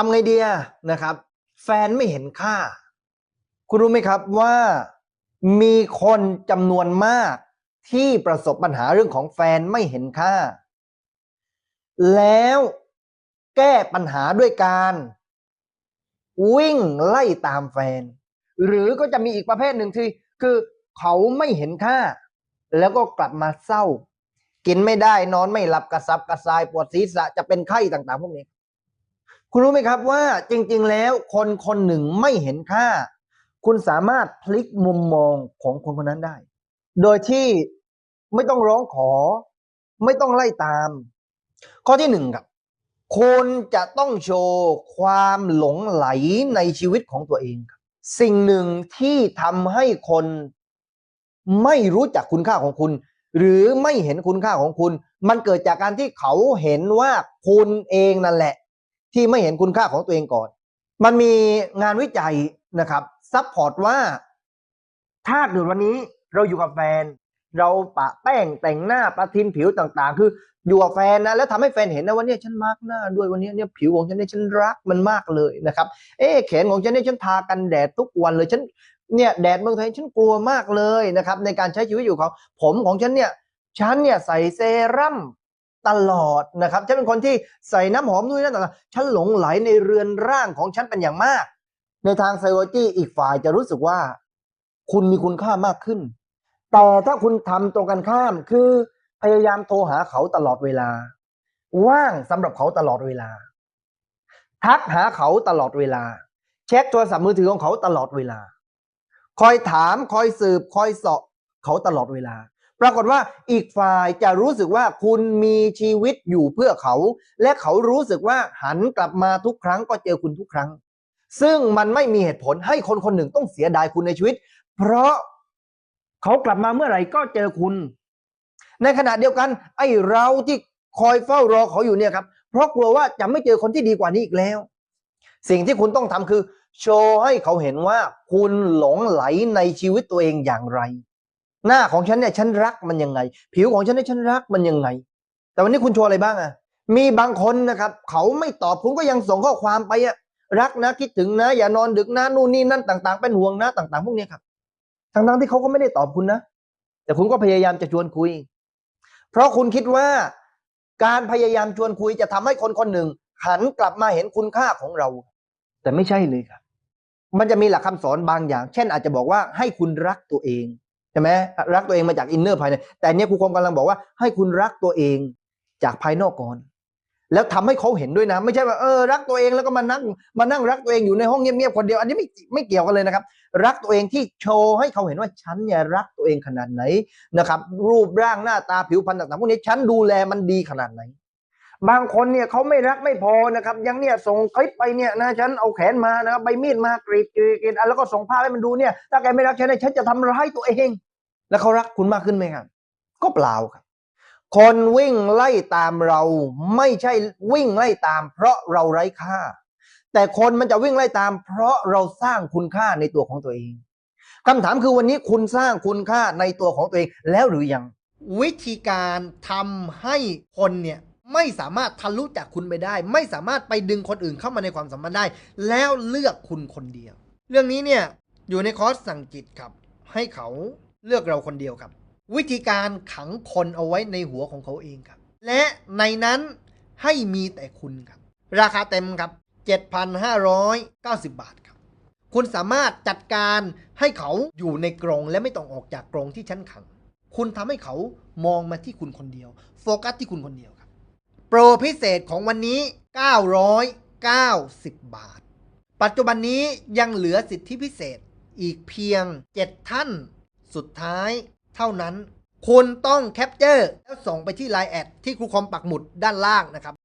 ทำไงเดียนะครับ แฟนไม่เห็นค่า คุณรู้ไหมครับว่ามีคนจำนวนมากที่ประสบปัญหาเรื่องของแฟนไม่เห็นค่า แล้วแก้ปัญหาด้วยการ วิ่งไล่ตามแฟน หรือก็จะมีอีกประเภทหนึ่งที่คือเขาไม่เห็นค่า แล้วก็กลับมาเศร้า กินไม่ได้นอนไม่หลับกระสับกระส่ายปวดศีรษะจะเป็นไข้ต่างๆ พวกนี้ คุณรู้ไหมครับว่าจริงๆแล้วคนคนหนึ่งไม่เห็นค่า คุณสามารถพลิกมุมมองของคนคนนั้นได้ โดยที่ไม่ต้องร้องขอ ไม่ต้องไล่ตาม ข้อที่หนึ่งครับคุณจะต้องโชว์ความหลงไหลในชีวิตของตัวเองครับสิ่งหนึ่งที่ทำให้คนไม่รู้จักคุณค่าของคุณ หรือไม่เห็นคุณค่าของคุณ มันเกิดจากการที่เขาเห็นว่าคุณเองนั่นแหละ ที่ไม่เห็นคุณค่าของตัวเองก่อน มันมีงานวิจัยนะครับซัพพอร์ตว่า ถ้าเกิดวันนี้เราอยู่กับแฟน เราปะแป้งแต่งหน้าประทินผิวต่างๆ คืออยู่กับแฟนนะแล้วทำให้แฟนเห็นนะว่าเนี่ยฉันมาร์กหน้าด้วยวันนี้เนี่ยผิวของฉันเนี่ยฉันรักมันมากเลยนะครับ เอ๊แขนของฉันเนี่ยฉันทากันแดดทุกวันเลยฉันเนี่ยแดดเมืองไทยฉันกลัวมากเลยนะครับในการใช้ชีวิตอยู่ของผมของฉันเนี่ยฉันเนี่ยใส่เซรั่ม ตลอดนะครับ ฉันเป็นคนที่ใส่น้ำหอมด้วยนั่นต่างๆฉันหลงไหลในเรือนร่างของฉันเป็นอย่างมาก ในทางไซโลจีอีกฝ่ายจะรู้สึกว่า คุณมีคุณค่ามากขึ้น แต่ถ้าคุณทำตรงกันข้ามคือพยายามโทรหาเขาตลอดเวลา ว่างสำหรับเขาตลอดเวลา ทักหาเขาตลอดเวลา เช็คโทรศัพท์มือถือของเขาตลอดเวลา คอยถามคอยสืบ คอยเสาะเขาตลอดเวลา ปรากฏว่าอีกฝ่ายจะรู้สึกว่าคุณมีชีวิตอยู่เพื่อเขา และเขารู้สึกว่าหันกลับมาทุกครั้งก็เจอคุณทุกครั้ง ซึ่งมันไม่มีเหตุผลให้คนคนหนึ่งต้องเสียดายคุณในชีวิต เพราะเขากลับมาเมื่อไหร่ก็เจอคุณ ในขณะเดียวกัน ไอ้เราที่คอยเฝ้ารอเขาอยู่เนี่ยครับ เพราะกลัวว่าจะไม่เจอคนที่ดีกว่านี้อีกแล้ว สิ่งที่คุณต้องทำคือ โชว์ให้เขาเห็นว่าคุณหลงไหลในชีวิตตัวเองอย่างไร หน้าของฉันเนี่ยฉันรักมันยังไง ผิวของฉันเนี่ยฉันรักมันยังไง แต่วันนี้คุณโชว์อะไรบ้างอะมีบางคนนะครับ เขาไม่ตอบคุณก็ยังส่งข้อความไปอะรักนะคิดถึงนะ อย่านอนดึกนะนู่นนี่นั่นต่าง ๆ เป็นห่วงนะต่าง ๆ พวกนี้ครับทั้งๆที่เขาก็ไม่ได้ตอบคุณนะ แต่คุณก็พยายามจะชวนคุย เพราะคุณคิดว่าการพยายามชวนคุยจะทำให้คนคนหนึ่ง หันกลับมาเห็นคุณค่าของเรา แต่ไม่ใช่เลยครับ มันจะมีหลักคำสอนบางอย่าง เช่นอาจจะบอกว่าให้คุณรักตัวเอง ช่ไหมรักตัวเองมาจากอินเนอร์ภายใน แต่เนี้ยครูคมกำลังบอกว่าให้คุณรักตัวเองจากภายนอกก่อน แล้วทำให้เขาเห็นด้วยนะ ไม่ใช่ว่าเออรักตัวเองแล้วก็มานั่งมานั่งรักตัวเองอยู่ในห้องเงียบๆคนเดียว อันนี้ไม่ไม่เกี่ยวกันเลยนะครับ รักตัวเองที่โชว์ให้เขาเห็นว่าฉันเนี่ยรักตัวเองขนาดไหนนะครับ รูปร่างหน้าตาผิวพรรณต่างๆพวกนี้ฉันดูแลมันดีขนาดไหน บางคนเนี่ยเขาไม่รักไม่พอนะครับ ยังเนี่ยส่งคลิปไปเนี่ยนะฉันเอาแขนมานะครับใบมีดมากรีดกรีดกรีดอะแล้วก็ส่งภาพให้มันดูเนี่ยถ้าแกไม่รักฉันเนี่ยฉันจะทำร้ายตัวเอง แล้วเขารักคุณมากขึ้นไหมครับ ก็เปล่าครับ คนวิ่งไล่ตามเราไม่ใช่วิ่งไล่ตาม เพราะเราไร้ค่า แต่คนมันจะวิ่งไล่ตาม เพราะเราสร้างคุณค่าในตัวของตัวเองคำถามคือวันนี้คุณสร้างคุณค่าในตัวของตัวเองแล้วหรือยัง วิธีการทำให้คนเนี่ยไม่สามารถทะลุจากคุณไปได้ ไม่สามารถไปดึงคนอื่นเข้ามาในความสัมพันธ์ได้ แล้วเลือกคุณคนเดียว เรื่องนี้เนี่ยอยู่ในคอร์สสั่งจิตครับ ให้เขา เลือกเราคนเดียวครับ วิธีการขังคนเอาไว้ในหัวของเขาเองครับ และในนั้นให้มีแต่คุณครับ ราคาเต็มครับ 7,590 บาทครับ คุณสามารถจัดการให้เขาอยู่ในกรงและไม่ต้องออกจากกรงที่ชั้นขัง คุณทำให้เขามองมาที่คุณคนเดียว โฟกัสที่คุณคนเดียวครับ โปรพิเศษของวันนี้ 990 บาท ปัจจุบันนี้ยังเหลือสิทธิพิเศษอีกเพียง 7 ท่าน สุดท้ายเท่านั้น คุณต้องแคปเจอร์แล้วส่งไปที่ไลน์แอดที่ครูคอมปักหมุดด้านล่างนะครับ